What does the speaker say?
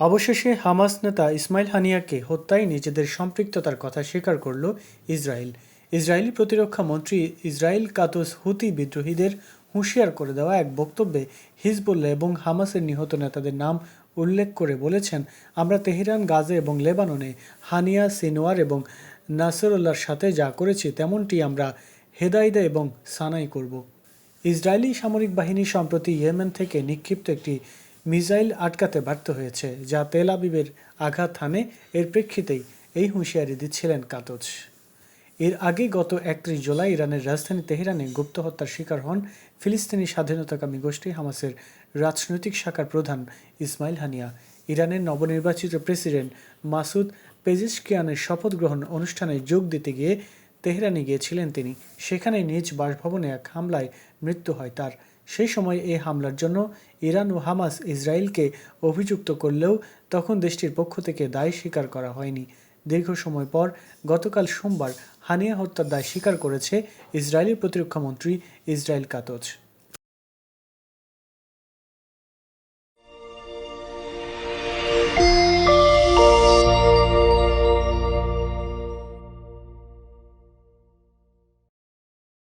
অবশেষে হামাস নেতা ইসমাইল হানিয়াকে হত্যায় নিজেদের সম্পৃক্ততার কথা স্বীকার করল ইসরায়েল। ইসরায়েলি প্রতিরক্ষা মন্ত্রী ইসরায়েল কাতুস হুতি বিদ্রোহীদের হুঁশিয়ার করে দেওয়া এক বক্তব্যে হিজবুল্লাহ এবং হামাসের নিহত নেতাদের নাম উল্লেখ করে বলেছেন, আমরা তেহরান, গাজে এবং লেবাননে হানিয়া সিনোয়ার এবং নাসরুল্লাহর সাথে যা করেছি তেমনটি আমরা হেদাইদা এবং সানাই করব। ইসরায়েলি সামরিক বাহিনী সম্প্রতি ইয়েমেন থেকে নিক্ষিপ্ত একটি মিসাইল আটকাতে ব্যর্থ হয়েছে, যা তেল আবিবের আঘাত হানে এর প্রেক্ষিতেই এই হুঁশিয়ারি দিচ্ছিলেন কাতজ এর আগে গত একত্রিশ জুলাই ইরানের রাজধানী তেহরানে গুপ্ত হত্যার শিকার হন ফিলিস্তিনি স্বাধীনতাকামী গোষ্ঠী হামাসের রাজনৈতিক শাখার প্রধান ইসমাইল হানিয়া। ইরানের নবনির্বাচিত প্রেসিডেন্ট মাসুদ পেজিশকিয়ানের শপথ গ্রহণ অনুষ্ঠানে যোগ দিতে গিয়ে তেহরানে গিয়েছিলেন তিনি। সেখানে নিজ বাসভবনে এক হামলায় মৃত্যু হয় তার। সেই সময় এই হামলার জন্য ইরান ও হামাস ইসরায়েলকে অভিযুক্ত করলেও তখন দেশটির পক্ষ থেকে দায় স্বীকার করা হয়নি। দীর্ঘ সময় পর গতকাল সোমবার হানিয়া হত্যার দায় স্বীকার করেছে ইসরায়েলি প্রতিরক্ষামন্ত্রী ইসরায়েল কাতজ